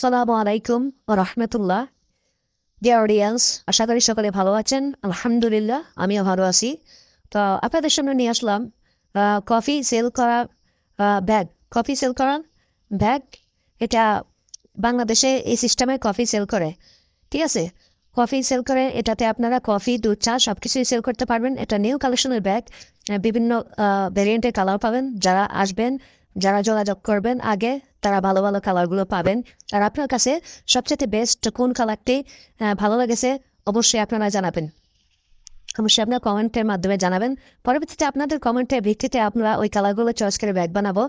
সালামু আলাইকুম রহমতুল্লাহ। Dear audience আশা করি সকলে ভালো আছেন। আলহামদুলিল্লাহ, আমিও ভালো আছি। তো আপনাদের সামনে নিয়ে আসলাম কফি সেল করা ব্যাগ। কফি সেল করা ব্যাগ, এটা বাংলাদেশে এই সিস্টেমে কফি সেল করে। ঠিক আছে? কফি সেল করে, এটাতে আপনারা কফি, দুধ, চা সব কিছুই সেল করতে পারবেন। এটা নিউ কালেকশনের ব্যাগ। বিভিন্ন ভেরিয়েন্টের কালার পাবেন। যারা আসবেন যারা যোগাযোগ করবেন, আগে তারা ভালো ভালো কালারগুলো পাবেন। আর আপনার কাছে সবচেয়ে বেস্ট কোন কালারটি ভালো লেগেছে, অবশ্যই আপনারা জানাবেন। অবশ্যই আপনার কমেন্টের মাধ্যমে জানাবেন। পরবর্তীতে আপনাদের কমেন্টের ভিত্তিতে আপনারা ওই কালারগুলো চয়েস করে ব্যাগ বানাবো।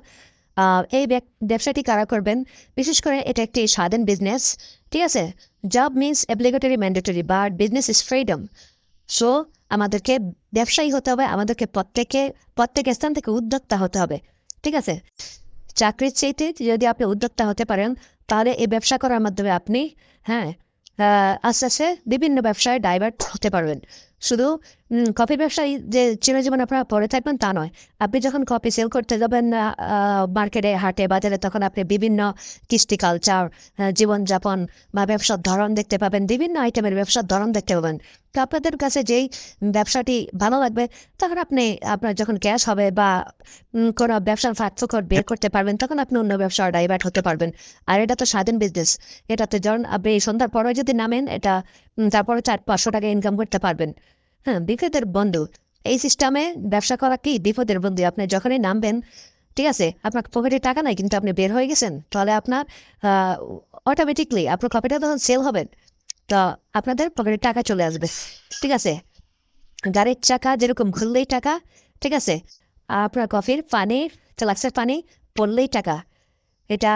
এই ব্যাগ ব্যবসাটি কারা করবেন? বিশেষ করে এটা একটি স্বাধীন বিজনেস ঠিক আছে? Job means obligatory mandatory but business is freedom so আমাদেরকে ব্যবসায়ী হতে হবে, আমাদেরকে প্রত্যেকে, প্রত্যেক স্থান থেকে উদ্যোক্তা হতে হবে। ঠিক আছে? চাকরির চাইতে যদি আপনি উদ্যোক্তা হতে পারেন, তাহলে এই ব্যবসা করার মাধ্যমে আপনি হ্যাঁ আস্তে আস্তে বিভিন্ন ব্যবসায় ডাইভার্ট হতে পারবেন। শুধু উম, কফি ব্যবসায়ী যে চিরজীবন আপনারা পরে থাকবেন তা নয়। আপনি যখন কফি সেল করতে যাবেন মার্কেটে হাটে বাজারে তখন আপনি বিভিন্ন কৃষ্টি কালচার জীবনযাপন বা ব্যবসার ধরন দেখতে পাবেন বিভিন্ন আইটেমের ব্যবসার ধরন দেখতে পাবেন। তো আপনাদের কাছে যেই ব্যবসাটি ভালো লাগবে তখন আপনি আপনার যখন ক্যাশ হবে বা কোনো ব্যবসার ফাঁকফোকর বের করতে পারবেন তখন আপনি অন্য ব্যবসার ডাইভার্ট হতে পারবেন। আর এটা তো স্বাধীন বিজনেস এটাতে যখন আপনি সন্ধ্যার পরে যদি নামেন এটা তারপরে চার পাঁচশো টাকা ইনকাম করতে পারবেন। হ্যাঁ বিপদের বন্ধু। এই সিস্টেমে ব্যবসা করা কি বিপদের বন্ধু? আপনি যখনই নামবেন, ঠিক আছে, আপনার পকেটে টাকা নাই, কিন্তু আপনি বের হয়ে গেছেন, তাহলে আপনার অটোমেটিকলি আপনার কপিটা তখন সেল হবেন তো আপনাদের পকেটে টাকা চলে আসবে, ঠিক আছে? গাড়ির চাকা যেরকম ঘুরলেই টাকা, ঠিক আছে? আপনার কফির পানি ফ্লাক্সের পানি, পড়লেই টাকা। এটা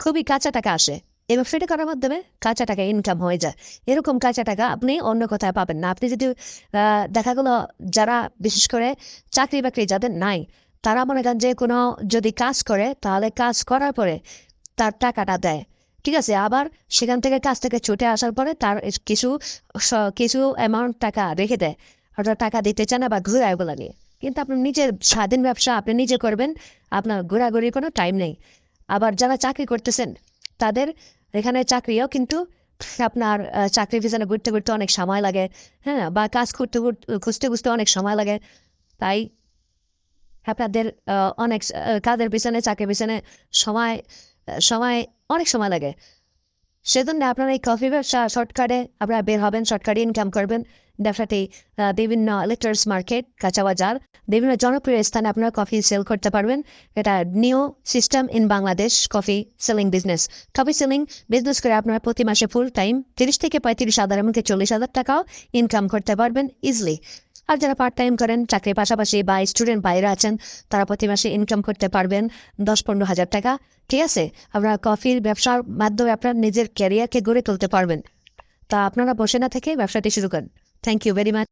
খুবই কাঁচা টাকা আসে। এই ব্যবসাটা করার মাধ্যমে কাঁচা টাকা ইনকাম হয়ে যায়। এরকম কাঁচা টাকা আপনি অন্য কোথায় পাবেন না। আপনি যদি দেখা গেলো যারা বিশেষ করে চাকরি বাকরি যাদের নাই, তারা মনে করেন যে কোনো যদি কাজ করে, তাহলে কাজ করার পরে তার টাকাটা দেয়। ঠিক আছে, আবার সেখান থেকে কাজ থেকে ছুটে আসার পরে তার কিছু কিছু অ্যামাউন্ট টাকা রেখে দেয়। অর্থাৎ টাকা দিতে চান বা ঘুরায় ওগুলো নিয়ে। কিন্তু আপনি নিজের স্বাধীন ব্যবসা আপনি নিজে করবেন, আপনার ঘোরাঘুরির কোনো টাইম নেই। আবার যারা চাকরি করতেছেন তাদের এখানে চাকরিও কিন্তু আপনার চাকরি পিছনে ঘুরতে ঘুরতে অনেক সময় লাগে। হ্যাঁ বা কাজ করতে খুঁজতে খুঁজতে অনেক সময় লাগে। তাই আপনাদের অনেক কাজের পিছনে, চাকরির পিছনে সময় সময়, অনেক সময় লাগে। সেজন্য আপনারা এই কফি ব্যবসা শর্টকাটে আপনারা বের হবেন শর্টকাটে ইনকাম করবেন। ব্যবসাটি বিভিন্ন লিটার্স মার্কেট কাঁচা বাজার বিভিন্ন জনপ্রিয় স্থানে আপনারা কফি সেল করতে পারবেন। এটা new system in Bangladesh coffee selling business coffee selling business করে আপনারা প্রতি মাসে ফুল টাইম তিরিশ থেকে পঁয়ত্রিশ হাজার এমনকি চল্লিশ হাজার টাকাও ইনকাম করতে পারবেন ইজিলি আর যারা পার্ট টাইম করেন, চাকরির পাশাপাশি বা স্টুডেন্ট বাইরে আছেন, তারা প্রতি মাসে ইনকাম করতে পারবেন দশ পনেরো হাজার টাকা। ঠিক আছে? আপনারা কফির ব্যবসার মাধ্যমে আপনার নিজের ক্যারিয়ারকে গড়ে তুলতে পারবেন। তা আপনারা বসে না থেকে ব্যবসাটি শুরু করেন। Thank you very much